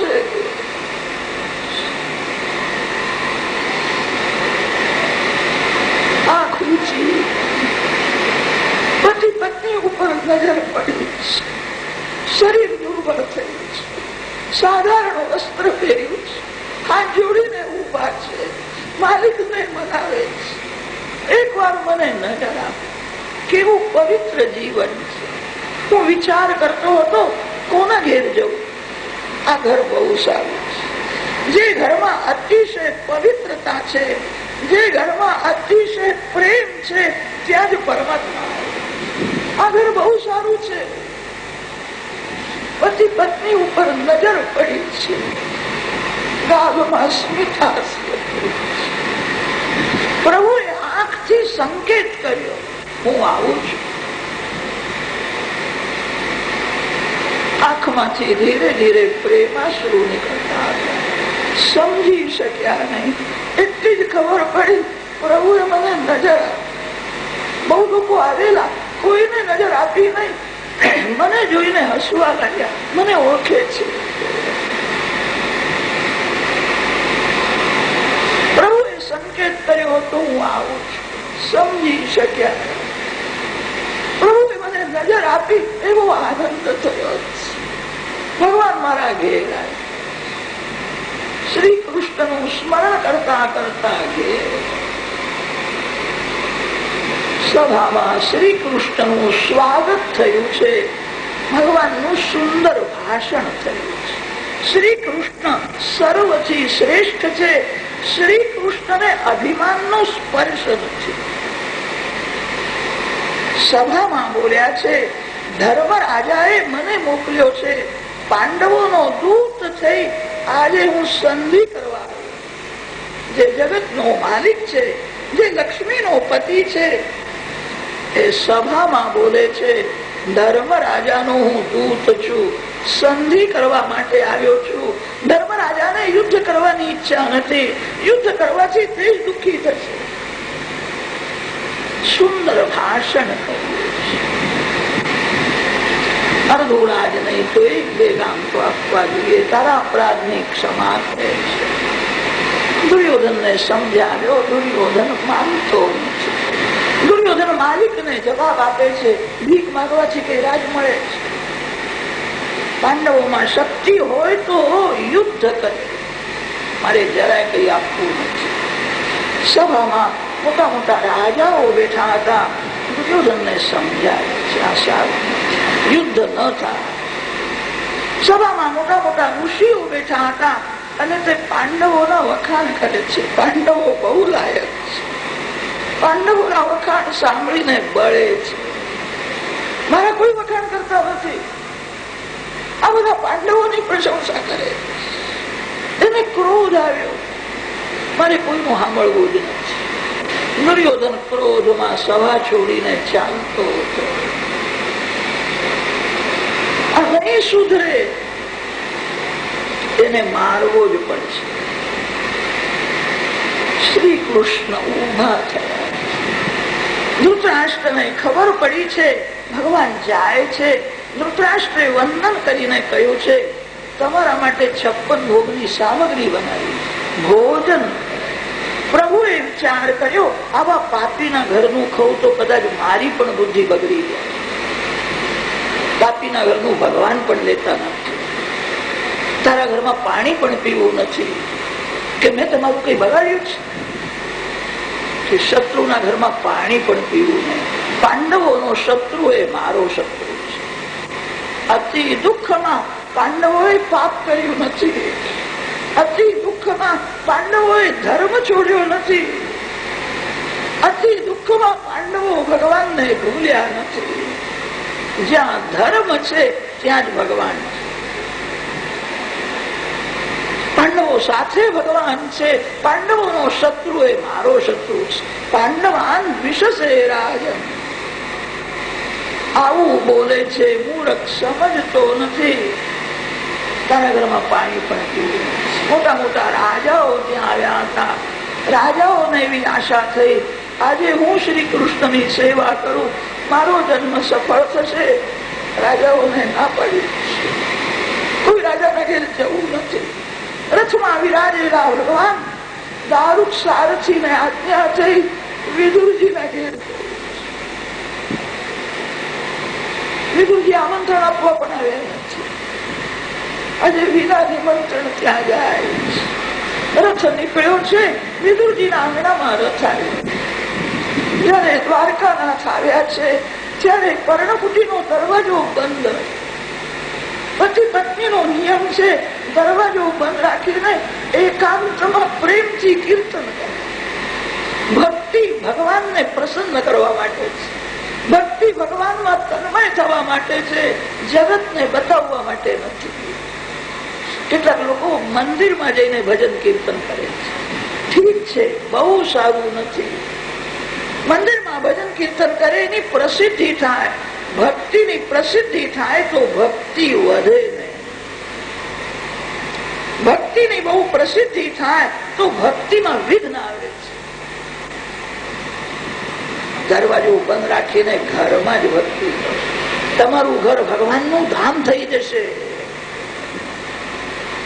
છે. પહેર્યું છે. જોડીને ઊભા છે. માલિકને મનાવે છે મને નજર આપ કેવું પવિત્ર જીવન છે. હું વિચાર કરતો હતો, કોના ઘેર જવું? આ ઘર બહુ સારું જે ઘરમાં અતિશય પવિત્રતા છે, જે ઘરમાં અતિશય પ્રેમ છે, ત્યાં જ પરમાત્મા આ ઘર બહુ સારું છે. પતિ પત્ની ઉપર નજર પડી છે. ગાભમાં સ્મિતાસ છે. પ્રભુએ આંખથી સંકેત કર્યો, હું આવું છું. આંખમાંથી ધીરે ધીરે પ્રેમાશ્રુ નીકળતા સમજી શક્યા નહીં એટલી જ ખબર પડી પ્રભુએ મને નજર બહુ લોકો આવેલા કોઈને નજર આપી નહીં મને જોઈને હસવા લાગ્યા મને ઓળખે છે પ્રભુએ સંકેત કર્યો હતો હું આવું છું સમજી શક્યા. પ્રભુએ મને નજર આપી એવો આનંદ થયો ભગવાન મારા ઘેર શ્રી શ્રી કૃષ્ણનું સ્મરણ કરતા કરતા સભામાં શ્રી કૃષ્ણનું સ્વાગત થયું છે. ભગવાનનું સુંદર ભાષણ થયું છે. શ્રી કૃષ્ણ સર્વથી શ્રેષ્ઠ છે. શ્રી કૃષ્ણને અભિમાનનો સ્પર્શ નથી સભામાં બોલ્યા છે ધર્મ રાજાએ મને મોકલ્યો છે. પાંડવોનો દૂત થઈ આજે હું સંધિ કરવા. જે જગતનો માલિક છે, જે લક્ષ્મીનો પતિ છે, એ સભામાં બોલે છે ધર્મ રાજાનો હું દૂત છું, સંધિ કરવા માટે આવ્યો છું. ધર્મ રાજાને યુદ્ધ કરવાની ઈચ્છા નથી. યુદ્ધ કરવાથી તે જ દુઃખી થશે. સુંદર ભાષણ અર્ધોળા જ નહીં, તો એક બે ગામ તો આપવા જોઈએ. તારા અપરાધની ક્ષમા કરે છે. દુર્યોધન ને સમજાવ્યો, દુર્યોધન માનતો દુર્યોધન માલિક ને જવાબ આપે છે, ભીખ માંગવાથી કઈ રાજ મળે છે. પાંડવોમાં શક્તિ હોય તો યુદ્ધ કરે. મારે જરાય કઈ આપવું નથી. સભામાં મોટા મોટા રાજાઓ બેઠા હતા. દુર્યોધન ને સમજાવે છે આ સારું. યુદ્ધ ન થાય સભામાં મોટા મોટા ઋષિઓ બેઠા હતા અને તે પાંડવોના વખાણ કરે છે. પાંડવો બહુ લાયક છે. પાંડવોના વખાણ સાંભળીને બળે છે. મારા કોઈ વખાણ કરતા નથી. આ બધા પાંડવોની પ્રશંસા કરે એને ક્રોધ આવ્યો. મારે કોઈનું સાંભળવું જ નથી. દુર્યોધન ક્રોધમાં સભા છોડીને ચાલતો હતો. નહીં સુધરે. એને મારવો જ પડશે. શ્રી કૃષ્ણ ઊભા થયા. ધૃતરાષ્ટ્રને ખબર પડી છે, ભગવાન જાય છે ધૃતરાષ્ટ્રે વંદન કરીને કહ્યું છે, તમારા માટે છપ્પન ભોગની સામગ્રી બનાવી. ભોજન. પ્રભુએ વિચાર કર્યો, આવા પાપીના ઘરનું ખવું તો કદાચ મારી પણ બુદ્ધિ બગડી જાય. પાપીના ઘરનું ભગવાન પણ લેતા નથી. તારા ઘરમાં પાણી પણ પીવું નથી. કે મેં તમારું કઈ બગાડ્યું છે? શત્રુના ઘરમાં પાણી પણ પીવું નહીં. પાંડવોનો શત્રુ એ મારો શત્રુ છે. અતિ દુઃખમાં પાંડવોએ પાપ કર્યું નથી. અતિ દુઃખમાં પાંડવોએ ધર્મ છોડ્યો નથી. અતિ દુઃખમાં પાંડવો ભગવાનને ભૂલ્યા નથી. જ્યાં ધર્મ છે, ત્યાં જ ભગવાન પાંડવો સાથે ભગવાન છે, પાંડવોનો શત્રુ એ મારો શત્રુ છે. પાંડવાન રાજન આવું બોલે છે, મૂરખ સમજતો નથી. તારા ઘરમાં પાણી પણ પીવું મોટા મોટા રાજાઓ ત્યાં આવ્યા હતા. રાજાઓને એવી આશા થઈ, આજે હું શ્રી કૃષ્ણની સેવા કરું. મારો જન્મ સફળ થશે. રાજાઓને ના પડી કોઈ રાજાના ઘેર જવું નથી. રથમાં વિરાજેલા ભગવાન દારૂ સારથી ને આજ્ઞા થઈ વિદુરજીના ઘેર વિદુરજી આમંત્રણ આપવા પણ આવ્યા નથી. આજે વિના નિમંત્રણ ત્યાં જાય. રથ નીકળ્યો છે. વિદુરજીના આંગણામાં રથ આવ્યો જયારે દ્વારકાનાથ આવ્યા છે, ત્યારે પર્ણકુટીનો દરવાજો બંધ. પતિ પત્નીનો નિયમ છે, દરવાજો બંધ રાખીને એકાંતમાં પ્રેમથી કીર્તન કરે. ભક્તિ ભગવાનને પ્રસન્ન કરવા માટે છે. ભક્તિ ભગવાનમાં તન્મય થવા માટે છે, જગતને બતાવવા માટે નથી. કેટલાક લોકો મંદિરમાં જઈને ભજન કીર્તન કરે છે. ઠીક છે, બહુ સારું નથી. મંદિરમાં ભજન કીર્તન કરે, એની પ્રસિદ્ધિ થાય. ભક્તિની પ્રસિદ્ધિ થાય તો ભક્તિ વધે નહીં. ભક્તિની બહુ પ્રસિદ્ધિ થાય તો ભક્તિમાં વિઘ્ન આવે છે. દરવાજો બંધ રાખીને ઘરમાં જ ભક્તિ તમારું ઘર ભગવાનનું ધામ થઈ જશે.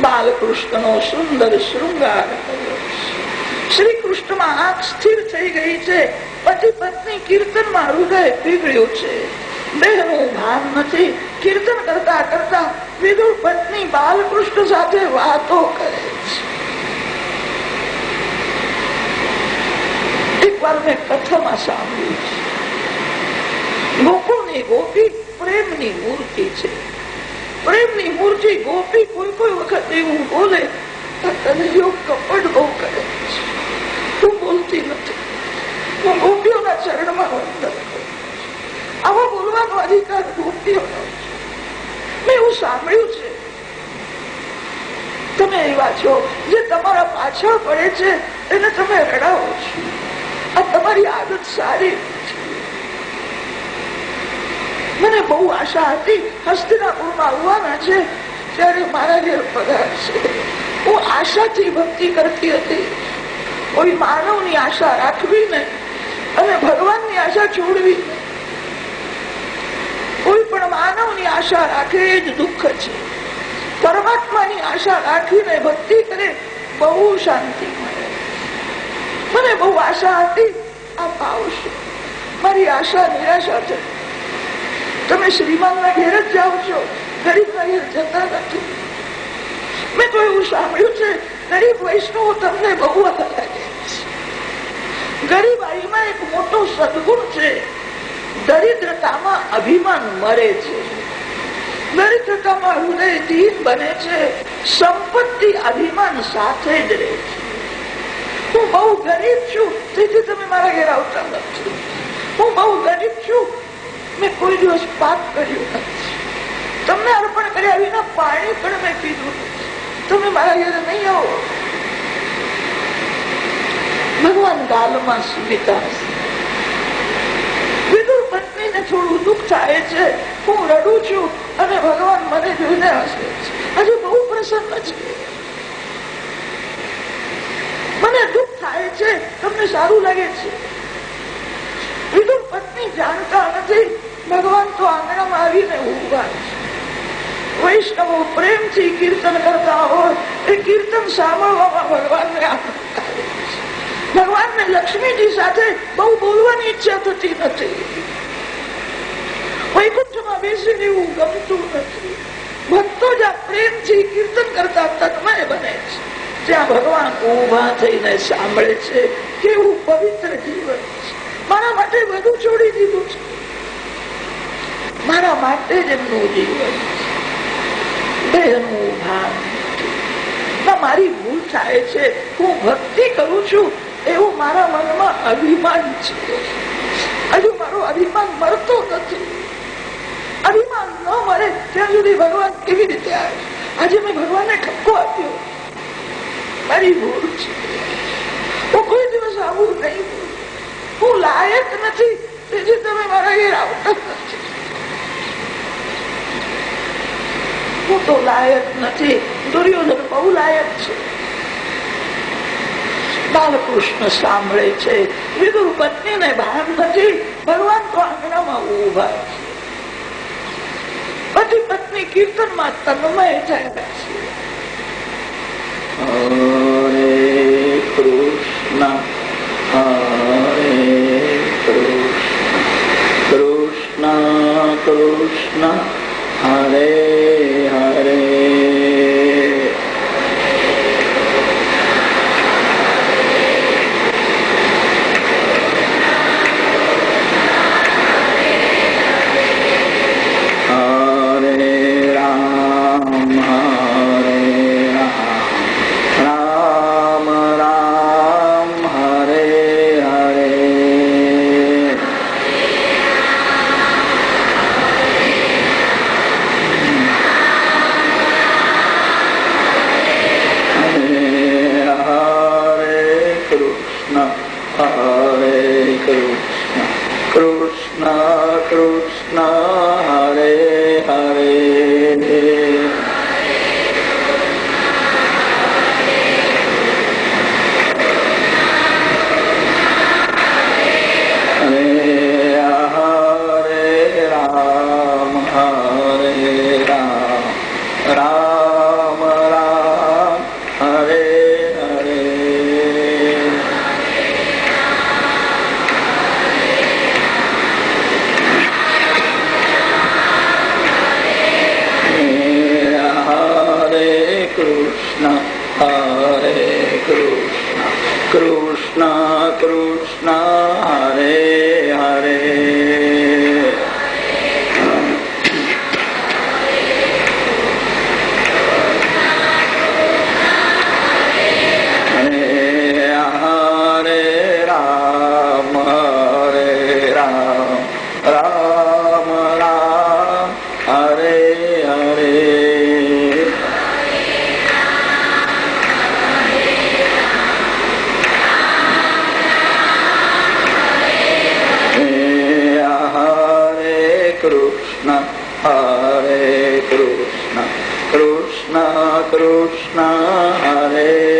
બાલકૃષ્ણનો સુંદર શૃંગાર કર્યો. શ્રી કૃષ્ણમાં આંખ સ્થિર થઈ ગઈ છે. પતિ પત્ની કીર્તનમાં હૃદય પીગળ્યું છે. મેં કથામાં સાંભળ્યું છે. ગોકુળની ગોપી પ્રેમની મૂર્તિ છે. પ્રેમની મૂર્તિ ગોપી કોઈ કોઈ વખત એવું બોલે યોગ બહુ કરે છે. હું બોલતી નથી હું ગોપીઓના વંદન આવા બોલવાનો અધિકાર ગોપીઓનો મેં એવું સાંભળ્યું છે તમે એવા છો જે તમારા પાછળ પડે છે એને તમે રડાવો છો આ તમારી આદત સારી મને બહુ આશા હતી હસ્તિનાપુરમાં આવવાના છે ત્યારે મારા ઘેર પગાર છે હું આશાથી ભક્તિ કરતી હતી કોઈ માનવની આશા રાખવી નહીં. અને ભગવાનની આશા છોડવી કોઈ પણ માનવની આશા રાખે જ દુઃખ છે. પરમાત્માની આશા રાખીને ભક્તિ કરે બહુ શાંતિ મને બહુ આશા હતી આ પાવશે મારી આશા નિરાશા છે. તમે શ્રીમાનના ઘેર જ જાઓ છો. ગરીબના ઘેર જતા નથી. મેં તો એવું સાંભળ્યું છે ગરીબ વૈષ્ણવ તમને લાગે છે. ગરીબાઈમાં એક મોટો સદગુણ છે. દરિદ્રતામાં અભિમાન મરે છે. દરિદ્રતામાં હૃદય દીન બને છે. સંપત્તિ અભિમાન સાથે જ રહે છે. હું બહુ ગરીબ છું. તેથી તમે મારા ઘેર આવતા નથી. હું બહુ ગરીબ છું. મેં કોઈ દિવસ પાપ કર્યું નથી. તમને અર્પણ કર્યા વિના પાણી પણ મેં પીધું તમે મારા ઘરે નહીં આવો ભગવાન ગાલમાં સ્મિતા વિદુર હજુ બહુ પ્રસન્ન છે મને દુઃખ થાય છે તમને સારું લાગે છે વિદુર પત્ની જાણતા નથી ભગવાન તો આંગણામાં આવીને ઊભા છે વૈષ્ણવો પ્રેમથી કીર્તન કરતા હોય એ કીર્તન સાંભળવામાં ભગવાનને ભગવાનને લક્ષ્મીજી સાથે બહુ બોલવાની ઈચ્છા થતી નથી વૈકુંઠમાં બેસીને એવું ગમતું નથી. ભક્તો જ્યાં પ્રેમથી કીર્તન કરતા તન્મય બને છે. ત્યાં ભગવાન ઊભા થઈને સાંભળે છે કેવું પવિત્ર જીવન છે. મારા માટે બધું છોડી દીધું છે. મારા માટે જ એમનું જીવન છે. મારી ભૂલ થાય છે. હું ભક્તિ કરું છું. એવું મારા મનમાં અભિમાન છે. હજુ મારો અભિમાન મળતો નથી. અભિમાન ન મળે ત્યાં સુધી ભગવાન કેવી રીતે આવે? આજે મેં ભગવાનને ઠપકો આપ્યો. મારી ભૂલ છે. હું કોઈ દિવસ આવું નહીં હું લાયક નથી. તેથી તમે મારા ઘેર આવતા નથી. પોતો લાયક નથી. દુર્યોધન બહુ લાયક છે. બાલકૃષ્ણ સાંભળે છે. વિદુર પત્ની ને ભાન નથી. ભગવાન તો આંગણામાં ઊભા બધી પત્ની કીર્તનમાં તન્મય થયા હરે કૃષ્ણ હરે કૃષ્ણ કૃષ્ણ કૃષ્ણ, હરે કૃષ્ણ કૃષ્ણ હરે કૃષ્ણ હરે